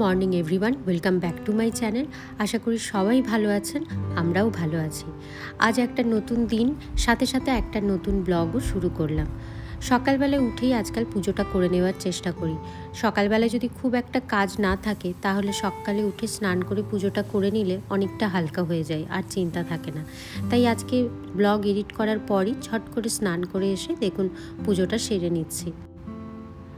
Morning everyone welcome back to my channel আশা করি সবাই ভালো আছেন, আমরাও ভালো আছি। আজ একটা নতুন দিন, সাথে সাথে একটা নতুন ব্লগও শুরু করলাম। সকালবেলা উঠেই আজকাল পুজোটা করে নেওয়ার চেষ্টা করি। সকালবেলায় যদি খুব একটা কাজ না থাকে, তাহলে সকালে উঠে স্নান করে পুজোটা করে নিলে অনেকটা হালকা হয়ে যায়, আর চিন্তা থাকে না। তাই আজকে ব্লগ এডিট করার পরই ছট করে স্নান করে এসে দেখুন পুজোটা সেরে নিচ্ছি।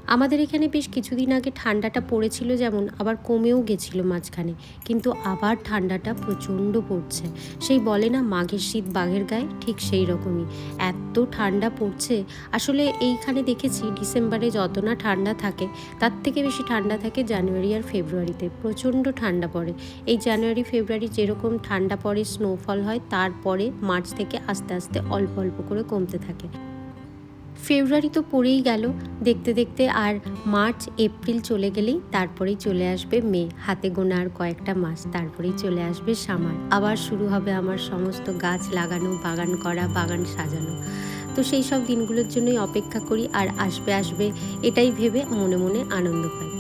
আমাদের এখানে বেশ কিছুদিন আগে ঠান্ডাটা পড়েছিল যেমন, আবার কমেও গেছিল মাঝখানে। কিন্তু আবার ঠান্ডাটা প্রচণ্ড পড়ছে। সেই বলে না, মাঘের শীত বাঘের গায়ে ঠিক সেই রকমই। এত ঠান্ডা পড়ছে। আসলে এইখানে দেখেছি ডিসেম্বরে যত না ঠান্ডা থাকে, তার থেকে বেশি ঠান্ডা থাকে জানুয়ারি আর ফেব্রুয়ারিতে। প্রচণ্ড ঠান্ডা পড়ে। এই জানুয়ারি, ফেব্রুয়ারি যেরকম ঠান্ডা পড়ে স্নোফল হয়, তারপরে মার্চ থেকে আস্তে আস্তে অল্প অল্প করে কমতে থাকে। ফেব্রুয়ারি তো পড়েই গেল। দেখতে দেখতে আর মার্চ, এপ্রিল চলে গেলেই তারপরেই চলে আসবে মে। হাতে গোনা আর কয়েকটা মাস তারপরেই চলে আসবে সামার। আবার শুরু হবে আমার সমস্ত গাছ লাগানো, বাগান করা, বাগান সাজানো। তো সেই সব দিনগুলোর জন্যই অপেক্ষা করি আর আসবে আসবে এটাই ভেবে মনে মনে আনন্দ পাই।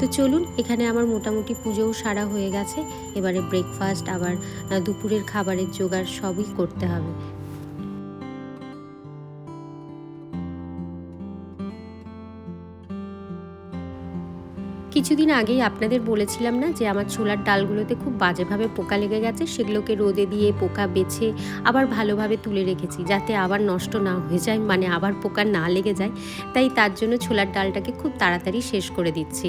তো চলুন, এখানে আমার মোটামুটি পুজোও সারা হয়ে গেছে। এবারে ব্রেকফাস্ট আবার দুপুরের খাবারের জোগাড় সবই করতে হবে। কিছুদিন আগেই আপনাদের বলেছিলাম না যে আমার ছোলার ডালগুলোতে খুব বাজেভাবে পোকা লেগে গেছে, সেগুলোকে রোদে দিয়ে পোকা বেছে আবার ভালোভাবে তুলে রেখেছি যাতে আবার নষ্ট না হয়ে যায় মানে আবার পোকা না লেগে যায়। তাই তার জন্য ছোলার ডালটাকে খুব তাড়াতাড়ি শেষ করে দিচ্ছি।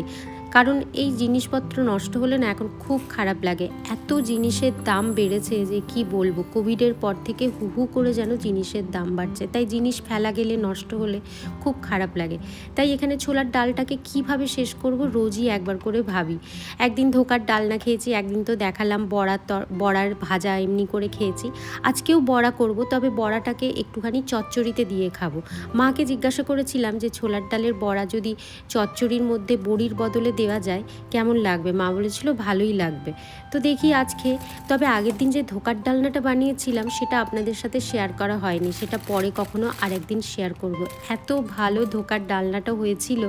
কারণ এই জিনিসপত্র নষ্ট হলে না এখন খুব খারাপ লাগে। এত জিনিসের দাম বেড়েছে যে কি বলব? কোভিডের পর থেকে হু হু করে যেন জিনিসের দাম বাড়ছে। তাই জিনিস ফেলা গেলে, নষ্ট হলে খুব খারাপ লাগে। তাই এখানে ছোলার ডালটাকে কীভাবে শেষ করব রোজই একবার করে ভাবি। একদিন ধোকার ডাল না খেয়েছি, একদিন তো দেখালাম বড়ার তর, বড়ার ভাজা এমনি করে খেয়েছি। আজকেও বড়া করব, তবে বড়াটাকে একটুখানি চচ্চড়িতে দিয়ে খাব। মাকে জিজ্ঞাসা করেছিলাম যে, ছোলার ডালের বড়া যদি চচ্চড়ির মধ্যে বড়ির বদলে দেওয়া যায়, কেমন লাগবে? মা বলেছিল, ভালোই লাগবে। তো দেখি আজকে, তবে আগের দিন যে ধোকার ডালনাটা বানিয়েছিলাম, সেটা আপনাদের সাথে শেয়ার করা হয়নি। সেটা পরে কখনো আরেকদিন শেয়ার করব। এত ভালো ধোকার ডালনাটা হয়েছিল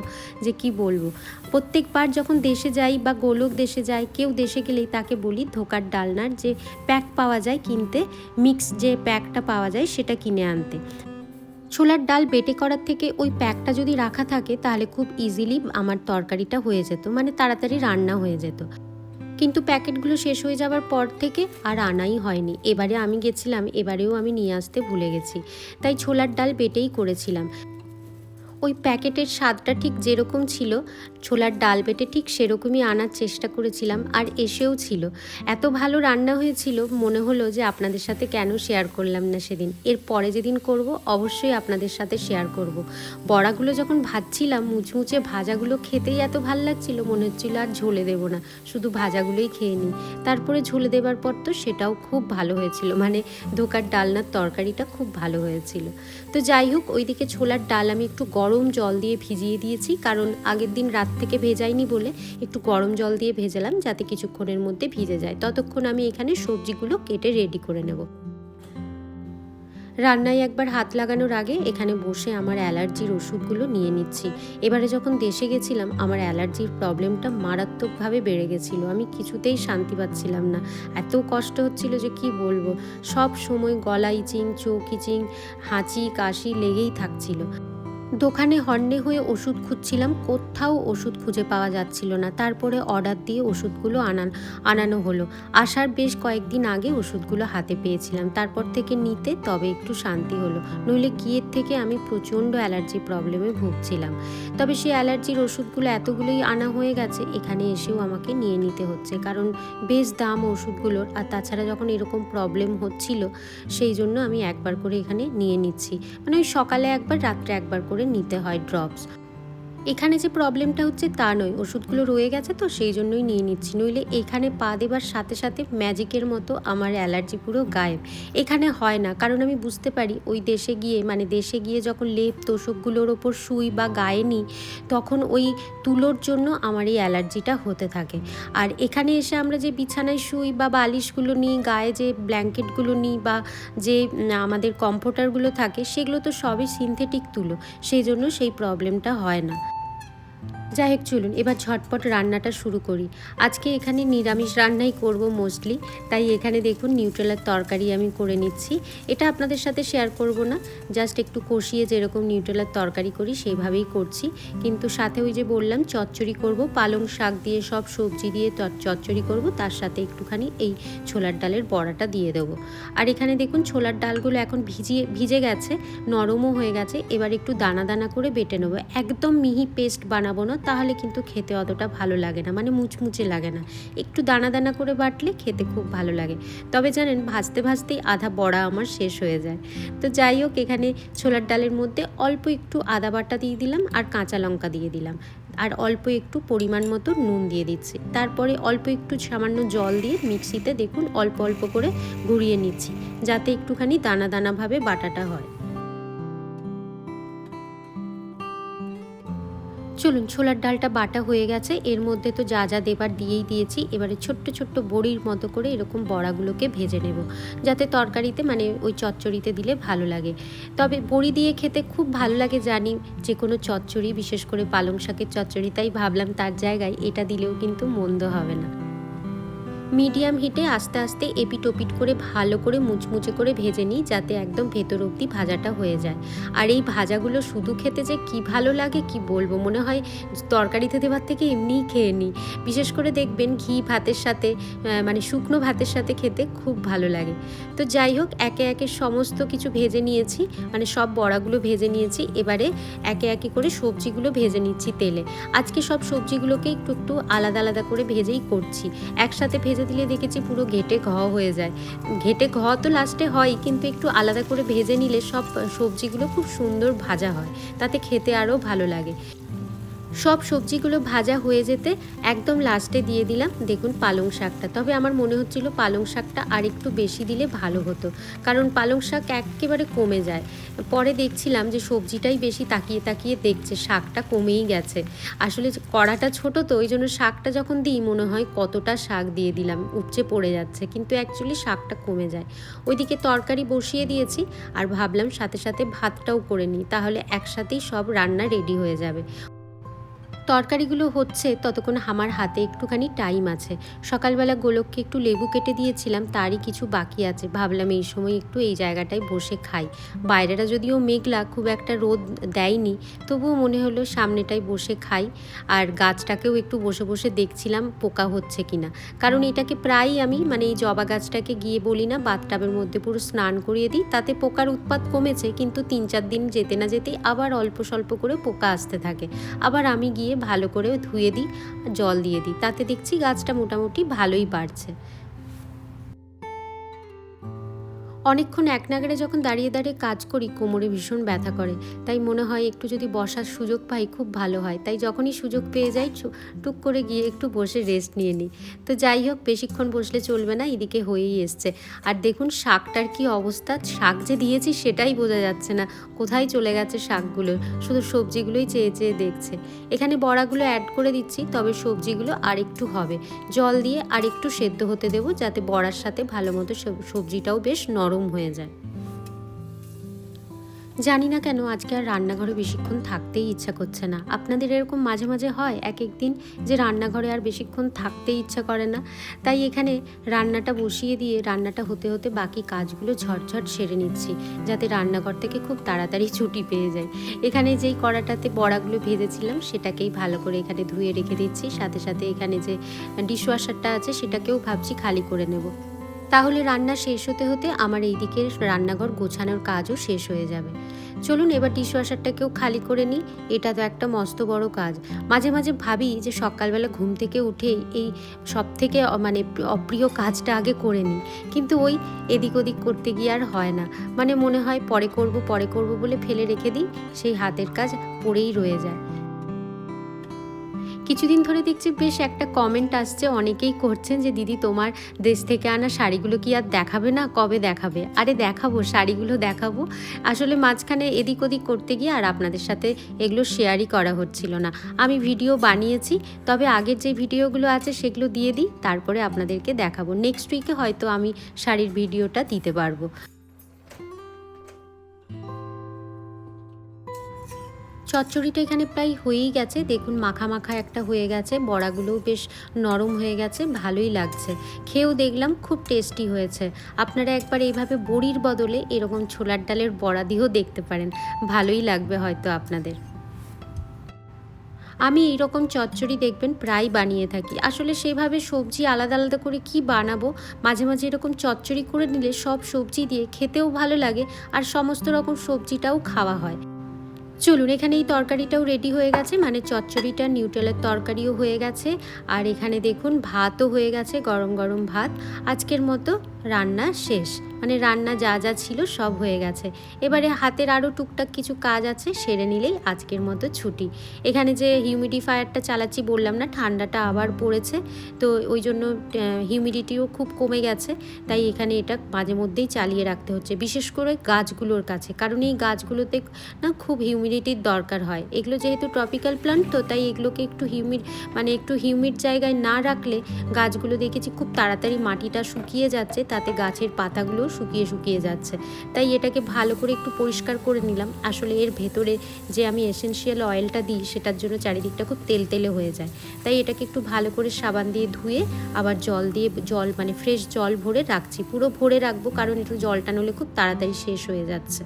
যে কি বলব? প্রত্যেকবার যখন দেশে যাই বা গোলক দেশে যাই, কেউ দেশে গেলেই তাকে বলি ধোকার ডালনার যে প্যাক পাওয়া যায় কিনতে মিক্স যে প্যাকটা পাওয়া যায় সেটা কিনে আনতে। ছোলার ডাল বেটে করার থেকে ওই প্যাকটা যদি রাখা থাকে, তাহলে খুব ইজিলি আমার তরকারিটা হয়ে যেত মানে তাড়াতাড়ি রান্না হয়ে যেত। কিন্তু প্যাকেটগুলো শেষ হয়ে যাওয়ার পর থেকে আর আনাই হয়নি। এবারে আমি গেছিলাম, এবারেও আমি নিয়ে আসতে ভুলে গেছি। তাই ছোলার ডাল বেটেই করেছিলাম। ওই প্যাকেটের স্বাদটা ঠিক যেরকম ছিল, ছোলার ডাল বেটে ঠিক সেরকমই আনার চেষ্টা করেছিলাম আর এসেও ছিল। এত ভালো রান্না হয়েছিল, মনে হলো যে আপনাদের সাথে কেন শেয়ার করলাম না সেদিন। এর পরে যেদিন করব, অবশ্যই আপনাদের সাথে শেয়ার করব। বড়াগুলো যখন ভাজছিলাম, মুচমুচে ভাজাগুলো খেতেই এত ভালো লাগছিল, মনে হচ্ছিল আর ঝোলে দেবো না। শুধু ভাজাগুলোই খেয়ে নিই। তারপরে ঝোলে দেবার পর তো সেটাও খুব ভালো হয়েছিল। মানে ধোকার ডালনার তরকারিটা খুব ভালো হয়েছিল। তো যাই হোক, ওইদিকে ছোলার ডাল আমি একটু গরম জল দিয়ে ভিজিয়ে দিয়েছি, কারণ আগের দিন রাত থেকে ভেজাইনি বলে একটু গরম জল দিয়ে ভেজালাম, যাতে কিছুক্ষণের মধ্যে ভিজে যায়। ততক্ষণ আমি এখানে সবজিগুলো কেটে রেডি করে নেব। রান্নায় একবার হাত লাগানোর আগে এখানে বসে আমার অ্যালার্জির ওষুধগুলো নিয়ে নিচ্ছি। এবারে যখন দেশে গেছিলাম, আমার অ্যালার্জির প্রবলেমটা মারাত্মকভাবে বেড়ে গেছিল। আমি কিছুতেই শান্তি পাচ্ছিলাম না। এত কষ্ট হচ্ছিল যে কি বলব? সব সময় গলা ইচিং চোখ ইচিং হাঁচি, কাশি লেগেই থাকছিল। দোকানে হন্যে হয়ে ওষুধ খুঁজছিলাম, কোথাও ওষুধ খুঁজে পাওয়া যাচ্ছিল না। তারপরে অর্ডার দিয়ে ওষুধগুলো আনান, আনানো হলো। আসার বেশ কয়েকদিন আগে ওষুধগুলো হাতে পেয়েছিলাম। তারপর থেকে নিতে তবে একটু শান্তি হলো। নইলে গিয়ের থেকে আমি প্রচণ্ড অ্যালার্জি প্রবলেমে ভুগছিলাম। তবে সেই অ্যালার্জির ওষুধগুলো এতগুলোই আনা হয়ে গেছে, এখানে এসেও আমাকে নিয়ে নিতে হচ্ছে। কারণ বেশ দাম ওষুধগুলোর, আর তাছাড়া যখন এরকম প্রবলেম হচ্ছিল, সেই জন্য আমি একবার করে এখানে নিয়ে নিচ্ছি। মানে ওই সকালে একবার, রাত্রে একবার করে নিতে হয় ড্রপস। এখানে যে প্রবলেমটা হচ্ছে তা নয়, ওষুধগুলো রয়ে গেছে তো সেই জন্যই নিয়ে নিচ্ছি। নইলে এখানে পা দেবার সাথে সাথে ম্যাজিকের মতো আমার অ্যালার্জি পুরো গায়েব। এখানে হয় না, কারণ আমি বুঝতে পারি ওই দেশে গিয়ে মানে দেশে গিয়ে যখন লেপ, তোষকগুলোর ওপর শুই বা গায়ে নিই, তখন ওই তুলোর জন্য আমার এই অ্যালার্জিটা হতে থাকে। আর এখানে এসে আমরা যে বিছানায় শুই বা বালিশগুলো নিই, গায়ে যে ব্ল্যাঙ্কেটগুলো নিই বা যে আমাদের কমফোর্টারগুলো থাকে, সেগুলো তো সবই সিনথেটিক তুলো, সেই জন্য সেই প্রবলেমটা হয় না। যাই হোক, চলুন, এবার ঝটপট রান্নাটা শুরু করি। আজকে এখানে নিরামিষ রান্নাই করব মোস্টলি তাই এখানে দেখুন নিউট্রেলার তরকারি আমি করে নিচ্ছি। এটা আপনাদের সাথে শেয়ার করব না জাস্ট একটু কষিয়ে যেরকম নিউট্রেলার তরকারি করি সেইভাবেই করছি। কিন্তু সাথে ওই যে বললাম, চচ্চড়ি করব, পালং শাক দিয়ে সব সবজি দিয়ে চচ্চড়ি করব, তার সাথে একটুখানি এই ছোলার ডালের বড়াটা দিয়ে দেবো। আর এখানে দেখুন, ছোলার ডালগুলো এখন ভিজিয়ে, ভিজে গেছে, নরমও হয়ে গেছে, এবার একটু দানা দানা করে বেটে নেব। একদম মিহি পেস্ট বানাবো না তাহলে কিন্তু খেতে অতটা ভালো লাগে না মানে মুচমুচে লাগে না। একটু দানা দানা করে বাটলে খেতে খুব ভালো লাগে। তবে জানেন, ভাজতে ভাজতেই আধা বড়া আমার শেষ হয়ে যায়। তো যাই হোক, এখানে ছোলার ডালের মধ্যে অল্প একটু আদা বাটা দিয়ে দিলাম আর কাঁচা লঙ্কা দিয়ে দিলাম। আর অল্প একটু পরিমাণ মতো নুন দিয়ে দিচ্ছি। তারপরে অল্প একটু সামান্য জল দিয়ে মিক্সিতে দেখুন অল্প অল্প করে গুঁড়িয়ে নিচ্ছি, যাতে একটুখানি দানা দানাভাবে বাটাটা হয়। চলুন, ছোলার ডালটা বাটা হয়ে গেছে। এর মধ্যে তো যা যা দেবার দিয়েই দিয়েছি। এবারে ছোট্ট ছোট্ট বড়ির মতো করে এরকম বড়াগুলোকে ভেজে নেব। যাতে তরকারিতে মানে ওই চচ্চড়িতে দিলে ভালো লাগে। তবে বড়ি দিয়ে খেতে খুব ভালো লাগে জানি যে কোনো চচ্চড়ি, বিশেষ করে পালং শাকের চচ্চড়ি, তাই ভাবলাম তার জায়গায় এটা দিলেও কিন্তু মন্দ হবে না। মিডিয়াম হিটে আস্তে আস্তে এপিট ওপিট করে ভালো করে মুচমুচে করে ভেজে নিই, যাতে একদম ভেতর অবধি ভাজাটা হয়ে যায়। আর এই ভাজাগুলো শুধু খেতে যে কি ভালো লাগে, কি বলব? মনে হয় তরকারিতে দেওয়ার থেকে এমনিই খেয়ে নিই। বিশেষ করে দেখবেন ঘি ভাতের সাথে মানে শুকনো ভাতের সাথে খেতে খুব ভালো লাগে। তো যাই হোক, একে একে সমস্ত কিছু ভেজে নিয়েছি মানে সব বড়াগুলো ভেজে নিয়েছি। এবারে একে একে করে সবজিগুলো ভেজে নিচ্ছি তেলে। আজকে সব সবজিগুলোকে একটু একটু আলাদা আলাদা করে ভেজেই করছি। একসাথে ভেজে দিলে দেখেছি পুরো ঘেটে ঘ হয়ে যায়। ঘেটে ঘ তো লাস্টে হয়, কিন্তু একটু আলাদা করে ভেজে নিলে সব সবজিগুলো খুব সুন্দর ভাজা হয়। তাতে খেতে আরও ভালো লাগে। সব সবজিগুলো ভাজা হয়ে যেতে একদম লাস্টে দিয়ে দিলাম। দেখুন পালং শাকটা। তবে আমার মনে হচ্ছিল পালং শাকটা আর একটু বেশি দিলে ভালো হতো। কারণ পালং শাক একেবারে কমে যায়। পরে দেখছিলাম যে সবজিটাই বেশি তাকিয়ে তাকিয়ে দেখছে, শাকটা কমেই গেছে। আসলে কড়াটা ছোট তো, ওই জন্য শাকটা যখন দিই মনে হয় কতটা শাক দিয়ে দিলাম, উপচে পড়ে যাচ্ছে। কিন্তু অ্যাকচুয়ালি শাকটা কমে যায়। ওইদিকে তরকারি বসিয়ে দিয়েছি আর ভাবলাম সাথে সাথে ভাতটাও করে নিই। তাহলে একসাথেই সব রান্না রেডি হয়ে যাবে। তরকারিগুলো হচ্ছে ততক্ষণ আমার হাতে একটুখানি টাইম আছে। সকালবেলা গোলককে একটু লেবু কেটে দিয়েছিলাম, তারই কিছু বাকি আছে। ভাবলাম এই সময় একটু এই জায়গাটায় বসে খাই। বাইরেটা যদিও মেঘলা, খুব একটা রোদ দেয়নি, তবুও মনে হলো সামনেটায় বসে খাই। আর গাছটাকেও একটু বসে বসে দেখছিলাম পোকা হচ্ছে কিনা। কারণ এটাকে প্রায়ই আমি মানে এই জবা গাছটাকে গিয়ে বলি না, বাথটাবের মধ্যে পুরো স্নান করিয়ে দিই, তাতে পোকার উৎপাত কমেছে। কিন্তু তিন চার দিন যেতে না যেতেই আবার অল্প স্বল্প করে পোকা আসতে থাকে। আবার আমি গিয়ে ভালো করে ধুয়ে দিই জল দিয়ে দিই। তাতে দেখছি গাছটা মোটামুটি ভালোই বাড়ছে। অনেকক্ষণ এক নাগারে যখন দাঁড়িয়ে দাঁড়িয়ে কাজ করি, কোমরে ভীষণ ব্যথা করে। তাই মনে হয় একটু যদি বসার সুযোগ পাই, খুব ভালো হয়। তাই যখনই সুযোগ পেয়ে যাই টুক করে গিয়ে একটু বসে রেস্ট নিয়ে নিই। তো যাই হোক, বেশিক্ষণ বসলে চলবে না, এদিকে হয়েই এসছে। আর দেখুন, শাকটার কি অবস্থা? শাক যে দিয়েছি, সেটাই বোঝা যাচ্ছে না। কোথায় চলে গেছে শাকগুলো? শুধু সবজিগুলোই চেয়ে চেয়ে দেখছে। এখানে বড়াগুলো অ্যাড করে দিচ্ছি, তবে সবজিগুলো আর একটু হবে। জল দিয়ে আর একটু সেদ্ধ হতে দেবো, যাতে বড়ার সাথে ভালো মতো সবজিটাও বেশ নরম হয়ে যায়। জানি না কেন আজকে আর রান্নাঘরে বেশিক্ষণ থাকতেই ইচ্ছা করছে না। আপনাদের এরকম মাঝে মাঝে হয় এক এক দিন যে রান্নাঘরে আর বেশিক্ষণ থাকতেই ইচ্ছা করে না? তাই এখানে রান্নাটা বসিয়ে দিয়ে রান্নাটা হতে হতে বাকি কাজগুলো ঝটঝট সেরে নিচ্ছি, যাতে রান্নাঘর থেকে খুব তাড়াতাড়ি ছুটি পেয়ে যায়। এখানে যেই কড়াটাতে বড়াগুলো ভেজেছিলাম, সেটাকেই ভালো করে এখানে ধুয়ে রেখে দিচ্ছি। সাথে সাথে এখানে যে ডিশওয়াশারটা আছে, সেটাকেও ভাবছি খালি করে নেব। তাহলে রান্না শেষ হতে হতে আমার এই দিকে রান্নাঘর গোছানোর কাজও শেষ হয়ে যাবে। চলুন এবার ডিশওয়াশারটাকেও খালি করে নিই। এটা তো একটা মস্ত বড় কাজ। মাঝে মাঝে ভাবি যে সকালবেলা ঘুম থেকে উঠে এই সব থেকে মানে অপ্রিয় কাজটা আগে করে নিই। কিন্তু ওই এদিক ওদিক করতে গিয়ে আর হয় না। মানে মনে হয় পরে করব পরে করব বলে ফেলে রেখে দিই। সেই হাতের কাজ পড়েই রয়ে যায়। কিছুদিন ধরে দেখছি বেশ একটা কমেন্ট আসছে। অনেকেই করছেন যে, দিদি, তোমার দেশ থেকে আনা শাড়িগুলো কি আর দেখাবে না? কবে দেখাবে? আরে, দেখাবো, শাড়িগুলো দেখাবো। আসলে মাঝখানে এদিক ওদিক করতে গিয়ে আর আপনাদের সাথে এগুলো শেয়ারই করা হচ্ছিল না। আমি ভিডিও বানিয়েছি, তবে আগের যে ভিডিওগুলো আছে সেগুলো দিয়ে দিই, তারপরে আপনাদেরকে দেখাবো। নেক্সট উইকে হয়তো আমি শাড়ির ভিডিওটা দিতে পারব। চচ্চড়িটা এখানে প্রায় হয়েই গেছে। দেখুন মাখা মাখা একটা হয়ে গেছে। বড়াগুলোও বেশ নরম হয়ে গেছে, ভালোই লাগছে। খেয়েও দেখলাম, খুব টেস্টি হয়েছে। আপনারা একবার এইভাবে বড়ির বদলে এরকম ছোলার ডালের বড়া দিয়েও দেখতে পারেন। ভালোই লাগবে হয়তো আপনাদের। আমি এইরকম চচ্চড়ি দেখবেন, প্রায় বানিয়ে থাকি। আসলে সেভাবে সবজি আলাদা আলাদা করে কি বানাবো? মাঝে মাঝে এরকম চচ্চড়ি করে নিলে সব সবজি দিয়ে খেতেও ভালো লাগে আর সমস্ত রকম সবজিটাও খাওয়া হয়। চলুন এখানে এই তরকারিটাও রেডি হয়ে গেছে মানে চচ্চড়িটা নিউট্রেলের তরকারিও হয়ে গেছে। আর এখানে দেখুন, ভাতও হয়ে গেছে, গরম গরম ভাত। আজকের মতো রান্না শেষ। মানে রান্না যা যা ছিল সব হয়ে গেছে। এবারে হাতের আরও টুকটাক কিছু কাজ আছে, সেরে নিলেই আজকের মতো ছুটি। এখানে যে হিউমিডিফায়ারটা চালাচ্ছি বললাম না, ঠান্ডাটা আবার পড়েছে। তো ওই জন্য হিউমিডিটিও খুব কমে গেছে। তাই এখানে এটা মাঝে মধ্যেই চালিয়ে রাখতে হচ্ছে, বিশেষ করে গাছগুলোর কাছে। কারণ এই গাছগুলোতে না খুব হিউমিডিটির দরকার হয়। এগুলো যেহেতু ট্রপিক্যাল প্লান্ট তো তাই এগুলোকে একটু হিউমিড মানে একটু হিউমিড জায়গায় না রাখলে গাছগুলো দেখেছি খুব তাড়াতাড়ি মাটিটা শুকিয়ে যাচ্ছে, তাতে গাছের পাতাগুলো শুকিয়ে শুকিয়ে যাচ্ছে। তাই এটাকে ভালো করে একটু পরিষ্কার করে নিলাম। আসলে এর ভেতরে যে আমি এসেনশিয়াল অয়েলটা দিই, সেটার জন্য চারিদিকটা খুব তেল তেলে হয়ে যায়। তাই এটাকে একটু ভালো করে সাবান দিয়ে ধুয়ে আবার জল দিয়ে, জল মানে ফ্রেশ জল ভরে রাখছি। পুরো ভরে রাখব, কারণ একটু জলটা নলে খুব তাড়াতাড়ি শেষ হয়ে যাচ্ছে।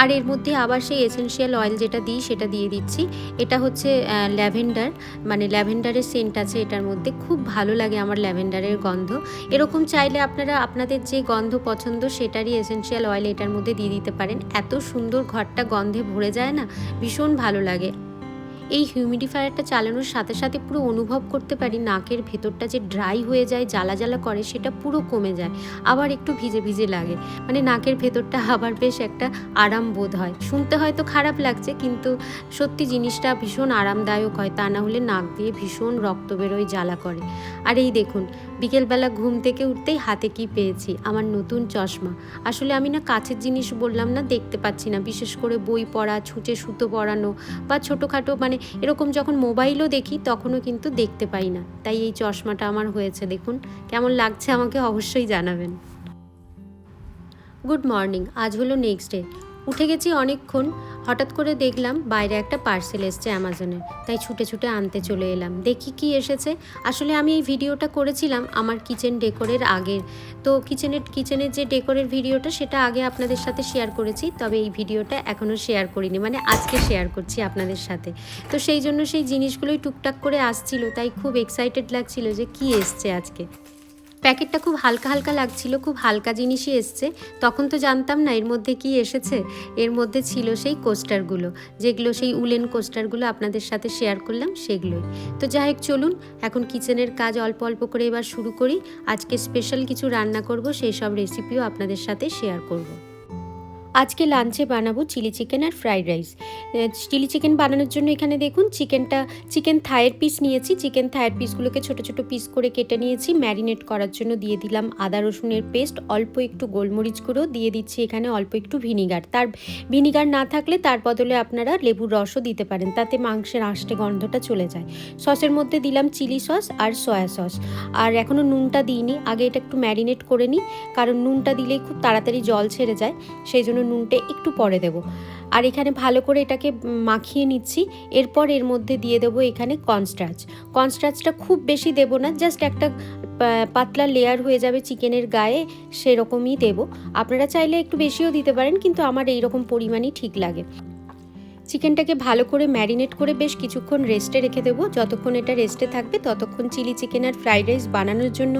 আর এর মধ্যে আবার সেই এসেন্সিয়াল অয়েল যেটা দিই সেটা দিয়ে দিচ্ছি। এটা হচ্ছে ল্যাভেন্ডার মানে ল্যাভেন্ডারের সেন্ট আছে এটার মধ্যে। খুব ভালো লাগে আমার ল্যাভেন্ডারের গন্ধ। এরকম চাইলে আপনারা, আপনাদের যে গন্ধ পছন্দ সেটারই এসেন্সিয়াল অয়েল এটার মধ্যে দিয়ে দিতে পারেন। এত সুন্দর ঘরটা গন্ধে ভরে যায় না, ভীষণ ভালো লাগে। এই হিউমিডিফায়ারটা চালানোর সাথে সাথে পুরো অনুভব করতে পারি, নাকের ভেতরটা যে ড্রাই হয়ে যায়, জ্বালা জ্বালা করে, সেটা পুরো কমে যায়, আবার একটু ভিজে ভিজে লাগে। মানে নাকের ভেতরটা আবার বেশ একটা আরাম বোধ হয়। শুনতে হয়তো খারাপ লাগছে, কিন্তু সত্যি জিনিসটা ভীষণ আরামদায়ক হয়, তা না হলে নাক দিয়ে ভীষণ রক্ত বেরোয়, জ্বালা করে। আর এই দেখুন, বিকেলবেলা ঘুম থেকে উঠতেই হাতে কি পেয়েছি? আমার নতুন চশমা। আসলে আমি না কাছের জিনিস বললাম না, দেখতে পাচ্ছি না। বিশেষ করে বই পড়া, ছুঁচে সুতো পড়ানো বা ছোটোখাটো মানে এরকম যখন মোবাইলও দেখি, তখনও কিন্তু দেখতে পাই না। তাই এই চশমাটা আমার হয়েছে, দেখুন। কেমন লাগছে আমাকে অবশ্যই জানাবেন। গুড মর্নিং, আজ হলো নেক্সট ডে। উঠে গেছি অনেকক্ষণ হঠাৎ করে দেখলাম বাইরে একটা পার্সেল এসছে অ্যামাজনের, তাই ছুটে ছুটে আনতে চলে এলাম। দেখি কি এসেছে। আসলে আমি এই ভিডিওটা করেছিলাম আমার কিচেন ডেকোরের আগের। তো কিচেনের কিচেনের যে ডেকোরের ভিডিওটা সেটা আগে আপনাদের সাথে শেয়ার করেছি, তবে এই ভিডিওটা এখনও শেয়ার করিনি মানে আজকে শেয়ার করছি আপনাদের সাথে। তো সেই জন্য সেই জিনিসগুলোই টুকটাক করে আসছিল, তাই খুব এক্সাইটেড লাগছিল যে কি এসছে আজকে। প্যাকেটটা খুব হালকা হালকা লাগছিল, খুব হালকা জিনিসই এসছে। তখন তো জানতাম না এর মধ্যে কি এসেছে। এর মধ্যে ছিল সেই কোস্টারগুলো, যেগুলো সেই উলেন কোস্টারগুলো আপনাদের সাথে শেয়ার করলাম, সেগুলোই। তো যাই হোক, চলুন, এখন কিচেনের কাজ অল্প অল্প করে এবার শুরু করি। আজকে স্পেশাল কিছু রান্না করব, সেই সব রেসিপিও আপনাদের সাথে শেয়ার করব। আজকে লাঞ্চে বানাবো চিলি চিকেন আর ফ্রাইড রাইস। চিলি চিকেন বানানোর জন্য এখানে দেখুন চিকেনটা, চিকেন থায়ের পিস নিয়েছি। চিকেন থায়ের পিসগুলোকে ছোট ছোট পিস করে কেটে নিয়েছি। ম্যারিনেট করার জন্য দিয়ে দিলাম আদা, রসুনের পেস্ট অল্প একটু গোলমরিচ গুঁড়ো। দিয়ে দিচ্ছি এখানে অল্প একটু ভিনিগার তার ভিনিগার না থাকলে তার বদলে আপনারা লেবুর রসও দিতে পারেন। তাতে মাংসের আঁশটে গন্ধটা চলে যায়। সসের মধ্যে দিলাম চিলি সস আর সয়া সস। আর এখনও নুনটা দিইনি। আগে এটা একটু ম্যারিনেট করে নিই। কারণ নুনটা দিলেই খুব তাড়াতাড়ি জল ছেড়ে যায়। সেই জন্য নুনটা একটু পরে দেব। আর এখানে ভালো করে এটাকে মাখিয়ে নিচ্ছি। এরপর এর মধ্যে দিয়ে দেবো এখানে কনস্ট্রাচ কনস্ট্রাচটা খুব বেশি দেব না জাস্ট একটা পাতলা লেয়ার হয়ে যাবে চিকেনের গায়ে, সেরকমই দেব। আপনারা চাইলে একটু বেশিও দিতে পারেন, কিন্তু আমার এইরকম পরিমাণই ঠিক লাগে। চিকেনটাকে ভালো করে ম্যারিনেট করে বেশ কিছুক্ষণ রেস্টে রেখে দেবো। যতক্ষণ এটা রেস্টে থাকবে, ততক্ষণ চিলি চিকেন আর ফ্রাইড রাইস বানানোর জন্য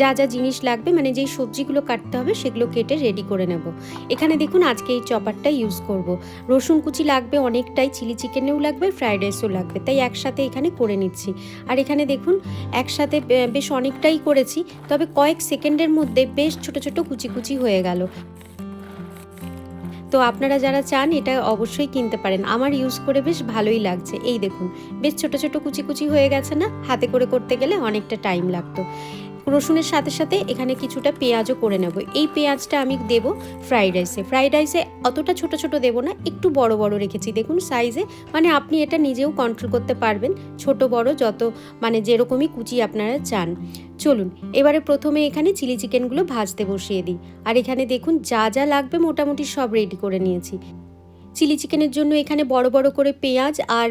যা যা জিনিস লাগবে মানে যেই সবজিগুলো কাটতে হবে সেগুলো কেটে রেডি করে নেব। এখানে দেখুন আজকে এই চপারটা ইউজ করব। রসুন কুচি লাগবে অনেকটাই, চিলি চিকেনেও লাগবে, ফ্রাইড রাইসও লাগবে। তাই একসাথে এখানে করে নিচ্ছি। আর এখানে দেখুন একসাথে বেশ অনেকটাই করেছি, তবে কয়েক সেকেন্ডের মধ্যে বেশ ছোট ছোট কুচি কুচি হয়ে গেল। তো আপনারা যারা চান, এটা অবশ্যই কিনতে পারেন। আমার ইউজ করে বেশ ভালোই লাগছে। এই দেখুন, বেশ ছোট ছোট কুচি কুচি হয়ে গেছে না? হাতে করে করতে গেলে অনেকটা টাইম লাগতো। রসুনের সাথে সাথে এখানে কিছুটা পেঁয়াজও করে নেব। এই পেঁয়াজটা আমি দেব ফ্রাইড রাইসে ফ্রাইড রাইসে অতটা ছোট ছোট দেব না, একটু বড় বড় রেখেছি। দেখুন সাইজে মানে আপনি এটা নিজেও কন্ট্রোল করতে পারবেন। ছোট বড় যত মানে যেরকমই কুচি আপনারা চান। চলুন, এবারে প্রথমে এখানে চিলি চিকেনগুলো ভাজতে বসিয়ে দিই। আর এখানে দেখুন যা যা লাগবে মোটামুটি সব রেডি করে নিয়েছি। চিলি চিকেনের জন্য এখানে বড় বড় করে পেঁয়াজ আর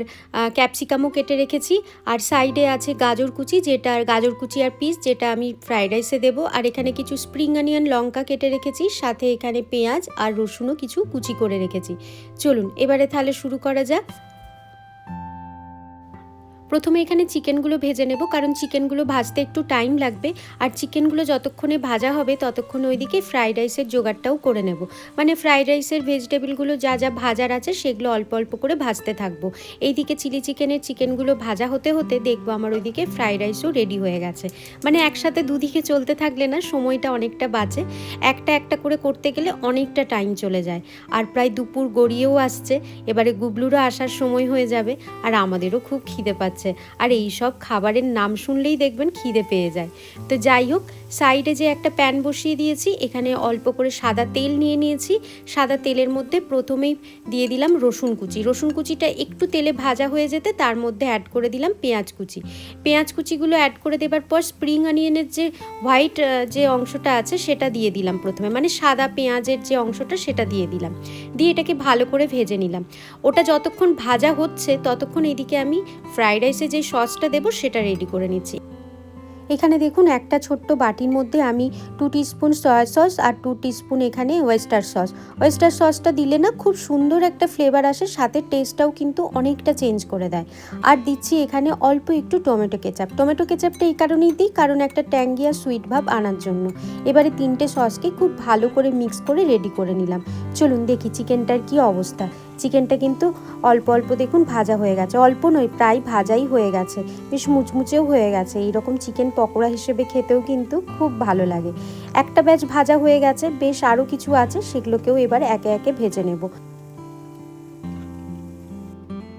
ক্যাপসিকামও কেটে রেখেছি। আর সাইডে আছে গাজর কুচি, যেটা, গাজর কুচি আর পিস, যেটা আমি ফ্রাইড রাইসে দেবো। আর এখানে কিছু স্প্রিং অনিয়ন লঙ্কা কেটে রেখেছি, সাথে এখানে পেঁয়াজ আর রসুনও কিছু কুচি করে রেখেছি। চলুন, এবারে তাহলে শুরু করা যাক। প্রথমে এখানে চিকেনগুলো ভেজে নেব, কারণ চিকেনগুলো ভাজতে একটু টাইম লাগবে। আর চিকেনগুলো যতক্ষণে ভাজা হবে, ততক্ষণ ওইদিকে ফ্রাইড রাইসের জোগাড়টাও করে নেব। মানে ফ্রাইড রাইসের ভেজিটেবলগুলো যা যা ভাজার আছে, সেগুলো অল্প অল্প করে ভাজতে থাকব। এইদিকে চিলি চিকেনের চিকেনগুলো ভাজা হতে হতে দেখব আমার ওইদিকে ফ্রাইড রাইসও রেডি হয়ে গেছে। মানে একসাথে দুদিকে চলতে থাকলে না, সময়টা অনেকটা বাঁচে। একটা একটা করে করতে গেলে অনেকটা টাইম চলে যায়। আর প্রায় দুপুর গড়িয়েও আসছে, এবারে গুবলুরও আসার সময় হয়ে যাবে, আর আমাদেরও খুব খিদে পাচ্ছে। আর এই সব খাবারের নাম শুনলেই দেখবেন খিদে পেয়ে যায়। তো যাই হোক সাইডে যে একটা প্যান বসিয়ে দিয়েছি, এখানে অল্প করে সাদা তেল নিয়ে নিয়েছি। সাদা তেলের মধ্যে প্রথমেই দিয়ে দিলাম রসুন কুচি। রসুন কুচিটা একটু তেলে ভাজা হয়ে যেতে তার মধ্যে অ্যাড করে দিলাম পেঁয়াজ কুচি। পেঁয়াজ কুচিগুলো অ্যাড করে দেবার পর স্প্রিং অনিয়নের যে হোয়াইট যে অংশটা আছে সেটা দিয়ে দিলাম প্রথমে। মানে সাদা পেঁয়াজের যে অংশটা সেটা দিয়ে দিলাম। দিয়ে এটাকে ভালো করে ভেজে নিলাম। ওটা যতক্ষণ ভাজা হচ্ছে ততক্ষণ এদিকে আমি ফ্রাইড রাইসে যে সসটা দেবো সেটা রেডি করে নিচ্ছি। এখানে দেখুন একটা ছোট্ট বাটির মধ্যে আমি টু টিস্পুন সয়া সস আর টু টিস্পুন এখানে ওয়েস্টার সস ওয়েস্টার সসটা দিলে না খুব সুন্দর একটা ফ্লেভার আসে সাথে টেস্টটাও কিন্তু অনেকটা চেঞ্জ করে দেয়। আর দিচ্ছি এখানে অল্প একটু টমেটো কেচাপ। টমেটো কেচাপটা এই কারণেই দিই, কারণ একটা ট্যাঙ্গিয়া সুইট ভাব আনার জন্য। এবারে তিনটে সসকে খুব ভালো করে মিক্স করে রেডি করে নিলাম। চলুন দেখি চিকেনটার কি অবস্থা। চিকেনটা কিন্তু অল্প অল্প দেখুন ভাজা হয়ে গেছে। অল্প নয়, প্রায় ভাজাই হয়ে গেছে। বেশ মুচমুচেও হয়ে গেছে। এইরকম চিকেন পকোড়া হিসেবে খেতেও কিন্তু খুব ভালো লাগে। একটা ব্যাচ ভাজা হয়ে গেছে, বেশ আরও কিছু আছে, সেগুলোকেও এবার একে একে ভেজে নেব।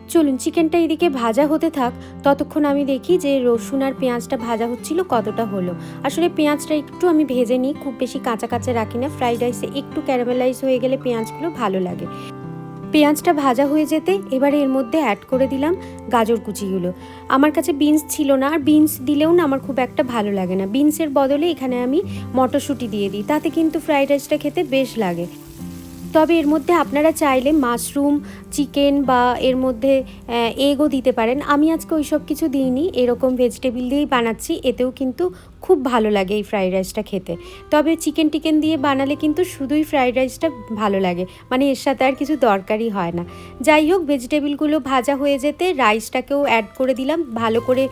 চলুন, চিকেনটা এদিকে ভাজা হতে থাক। ততক্ষণ আমি দেখি যে রসুন আর পেঁয়াজটা ভাজা হচ্ছিল কতটা হলো। আসলে পেঁয়াজটা একটু আমি ভেজে নিই, খুব বেশি কাঁচা কাঁচা রাখি না। ফ্রাইড রাইসে একটু ক্যারামেলাইজ হয়ে গেলে পেঁয়াজগুলো ভালো লাগে। পেঁয়াজটা ভাজা হয়ে যেতে এবারে এর মধ্যে অ্যাড করে দিলাম গাজর কুচিগুলো। আমার কাছে বিনস ছিল না, আর বিনস দিলেও না আমার খুব একটা ভালো লাগে না। বিনসের বদলে এখানে আমি মটরশুঁটি দিয়ে দিই, তাতে কিন্তু ফ্রাইড রাইসটা খেতে বেশ লাগে। তবে এর মধ্যে আপনারা চাইলে মাশরুম চিকেন বা এর মধ্যে এগও দিতে পারেন। আমি আজকে ওই সব কিছু দিইনি, এরকম ভেজিটেবিল দিয়েই বানাচ্ছি, এতেও কিন্তু খুব ভালো লাগে এই ফ্রাইড রাইসটা খেতে। তবে চিকেন টিকেন দিয়ে বানালে কিন্তু শুধুই ফ্রাইড রাইসটা ভালো লাগে। মানে এর সাথে আর কিছু দরকারই হয় না। যাই হোক ভেজিটেবিলগুলো ভাজা হয়ে যেতে রাইসটাকেও অ্যাড করে দিলাম। ভালো করে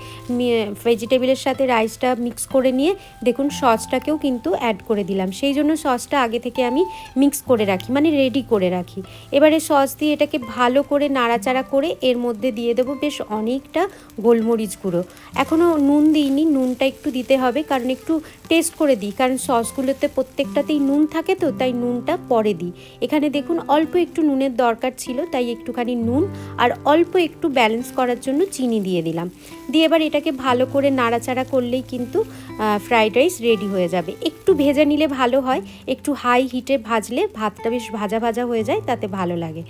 ভেজিটেবিলের সাথে রাইসটা মিক্স করে নিয়ে দেখুন সসটাকেও কিন্তু অ্যাড করে দিলাম। সেই জন্য সসটা আগে থেকে আমি মিক্স করে রাখি মানে রেডি করে রাখি। এবারে সস দিয়ে এটাকে ভালো করে নাড়াচাড়া করে এর মধ্যে দিয়ে দেবো বেশ অনেকটা গোলমরিচ গুঁড়ো। এখনও নুন দিইনি, নুনটা একটু দিতে হবে। কারণ একটু টেস্ট করে দিই। কারণ সসগুলোতে প্রত্যেকটাতেই নুন থাকে তো, তাই নুনটা পরে দিই। এখানে দেখুন অল্প একটু নুনের দরকার ছিল, তাই একটুখানি নুন আর অল্প একটু ব্যালেন্স করার জন্য চিনি দিয়ে দিলাম। দিয়ে এবার এটাকে ভালো করে নাড়াচাড়া করলেই কিন্তু ফ্রাইড রাইস রেডি হয়ে যাবে। একটু ভেজে নিলে ভালো হয়, একটু হাই হিটে ভাজলে ভাতটা বেশ ভাজা ভাজা হয়ে যায়, তাতে ভালো লাগে।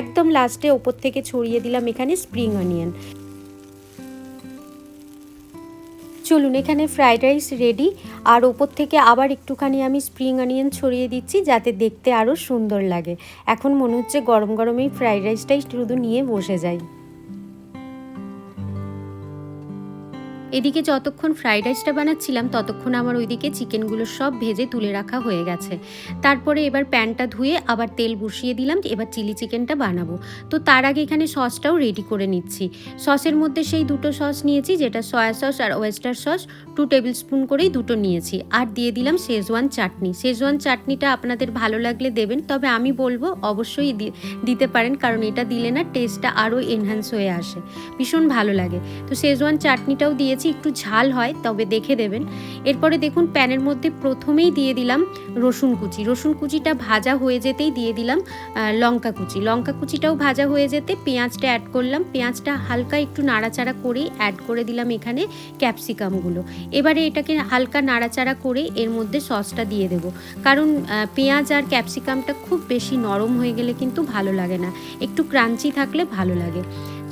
একদম লাস্টে ওপর থেকে ছড়িয়ে দিলাম এখানে স্প্রিং অনিয়ন চলুন, এখানে ফ্রাইড রাইস রেডি আর ওপর থেকে আবার একটুখানি আমি স্প্রিং অনিয়ন ছড়িয়ে দিচ্ছি যাতে দেখতে আরও সুন্দর লাগে। এখন মনে হচ্ছে গরম গরমেই ফ্রাইড রাইসটাই শুধু নিয়ে বসে যাই। এদিকে যতক্ষণ ফ্রাইড রাইসটা বানাচ্ছিলাম, ততক্ষণ আমার ওইদিকে চিকেনগুলো সব ভেজে তুলে রাখা হয়ে গেছে। তারপরে এবার প্যানটা ধুয়ে আবার তেল বসিয়ে দিলাম এবার চিলি চিকেনটা বানাবো। তো তার আগে এখানে সসটাও রেডি করে নিচ্ছি। সসের মধ্যে সেই দুটো সস নিয়েছি, যেটা সয়া সস আর oyster sauce two tablespoon করেই দুটো নিয়েছি। আর দিয়ে দিলাম শেজওয়ান চাটনি। শেজওয়ান চাটনিটা আপনাদের ভালো লাগলে দেবেন, তবে আমি বলব অবশ্যই দিতে পারেন, কারণ এটা দিলে না টেস্টটা আরও এনহ্যান্স হয়ে আসে। ভীষণ ভালো লাগে। তো শেজওয়ান চাটনিটাও দিয়েছি শুনেছি একটু ঝাল হয়, তবে দেখে দেবেন। এরপরে দেখুন, প্যানের মধ্যে প্রথমেই দিয়ে দিলাম রসুন কুচি। রসুন কুচিটা ভাজা হয়ে যেতেই দিয়ে দিলাম লঙ্কা কুচি। লঙ্কা কুচিটাও ভাজা হয়ে যেতে পেঁয়াজটা অ্যাড করলাম। পেঁয়াজটা হালকা একটু নাড়াচাড়া করেই অ্যাড করে দিলাম এখানে ক্যাপসিকামগুলো এবারে এটাকে হালকা নাড়াচাড়া করে এর মধ্যে সসটা দিয়ে দেবো। কারণ পেঁয়াজ আর ক্যাপসিকামটা খুব বেশি নরম হয়ে গেলে কিন্তু ভালো লাগে না। একটু ক্রাঞ্চি থাকলে ভালো লাগে।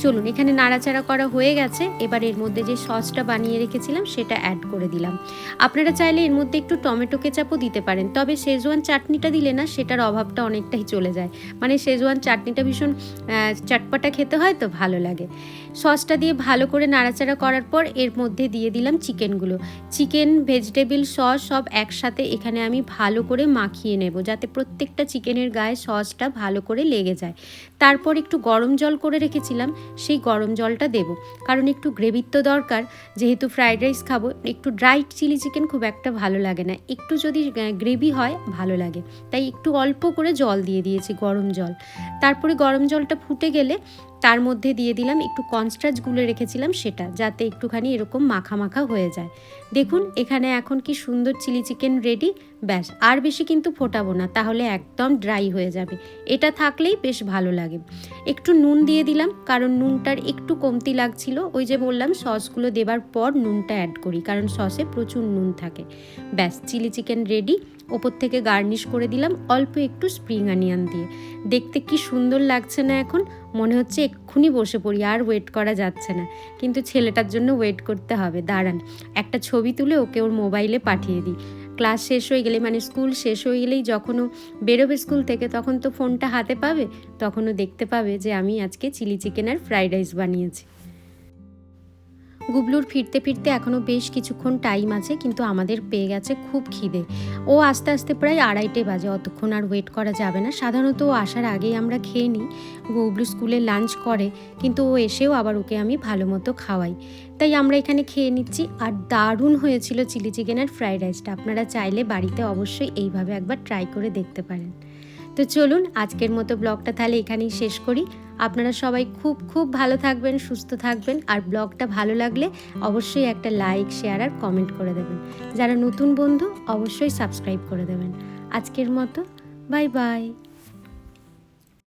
চলুন, এখানে নাড়াচাড়া করা হয়ে গেছে। এবার এর মধ্যে যে সসটা বানিয়ে রেখেছিলাম, সেটা অ্যাড করে দিলাম। আপনারা চাইলে এর মধ্যে একটু টমেটো কেচাপও দিতে পারেন, তবে শেজওয়ান চাটনিটা দিলে না, সেটার অভাবটা অনেকটাই চলে যায়। মানে শেজওয়ান চাটনিটা ভীষণ চাটপাটা খেতে হয় তো ভালো লাগে। সসটা দিয়ে ভালো করে নাড়াচাড়া করার পর এর মধ্যে দিয়ে দিলাম চিকেনগুলো। চিকেন, ভেজিটেবিল, সস সব একসাথে এখানে আমি ভালো করে মাখিয়ে নেব যাতে প্রত্যেকটা চিকেনের গায়ে সসটা ভালো করে লেগে যায়। তারপর একটু গরম জল করে রেখেছিলাম, সেই গরম জলটা দেব। কারণ একটু গ্রেভির তো দরকার, যেহেতু ফ্রাইড রাইস খাব, একটু ড্রাই চিলি চিকেন খুব একটা ভালো লাগে না। একটু যদি গ্রেভি হয়, ভালো লাগে। তাই একটু অল্প করে জল দিয়ে দিয়েছি গরম জল। তারপরে গরম জলটা ফুটে গেলে তার মধ্যে দিয়ে দিলাম একটু কনস্ট্রাচ গুলে রেখেছিলাম সেটা, যাতে একটুখানি এরকম মাখা মাখা হয়ে যায়। দেখুন, এখানে এখন কি সুন্দর চিলি চিকেন রেডি, ব্যাস, আর বেশি কিন্তু ফোটাবো না, তাহলে একদম ড্রাই হয়ে যাবে। এটা থাকলেই বেশ ভালো লাগে। একটু নুন দিয়ে দিলাম, কারণ নুনটার একটু কমতি লাগছিল। ওই যে বললাম, সসগুলো দেবার পর নুনটা অ্যাড করি, কারণ সসে প্রচুর নুন থাকে। ব্যাস, চিলি চিকেন রেডি। ওপর থেকে গার্নিশ করে দিলাম অল্প একটু স্প্রিং অনিয়ন দিয়ে। দেখতে কি সুন্দর লাগছে না এখন? মনে হচ্ছে এক্ষুনি বসে পড়ি, আর ওয়েট করা যাচ্ছে না। কিন্তু ছেলেটার জন্য ওয়েট করতে হবে, দাঁড়ান। একটা ছবি তুলে ওকে ওর মোবাইলে পাঠিয়ে দিই। ক্লাস শেষ হয়ে গেলে মানে স্কুল শেষ হয়ে গেলেই যখন ও বেরোবে স্কুল থেকে, তখন তো ফোনটা হাতে পাবে তখনও দেখতে পাবে যে আমি আজকে চিলি চিকেন আর ফ্রাইড রাইস বানিয়েছি। গুবলুর ফিরতে ফিরতে এখনও বেশ কিছুক্ষণ টাইম আছে, কিন্তু আমাদের পেয়ে গেছে খুব খিদে। ও আস্তে আস্তে প্রায় আড়াইটে বাজে, অতক্ষণ আর ওয়েট করা যাবে না। সাধারণত ও আসার আগেই আমরা খেয়ে নিই। গুবলু স্কুলে লাঞ্চ করে, কিন্তু ও এসেও আবার ওকে আমি ভালো মতো খাওয়াই। তাই আমরা এখানে খেয়ে নিচ্ছি। আর দারুণ হয়েছিল চিলি চিকেন আর ফ্রাইড রাইসটা আপনারা চাইলে বাড়িতে অবশ্যই এইভাবে একবার ট্রাই করে দেখতে পারেন। তো চলুন আজকের মতো ব্লগটা তাহলে এখানেই শেষ করি। আপনারা সবাই খুব খুব ভালো থাকবেন, সুস্থ থাকবেন, আর ব্লগটা ভালো লাগলে অবশ্যই একটা লাইক, শেয়ার, আর কমেন্ট করে দেবেন। যারা নতুন বন্ধু, অবশ্যই সাবস্ক্রাইব করে দেবেন। আজকের মতো, বাই বাই।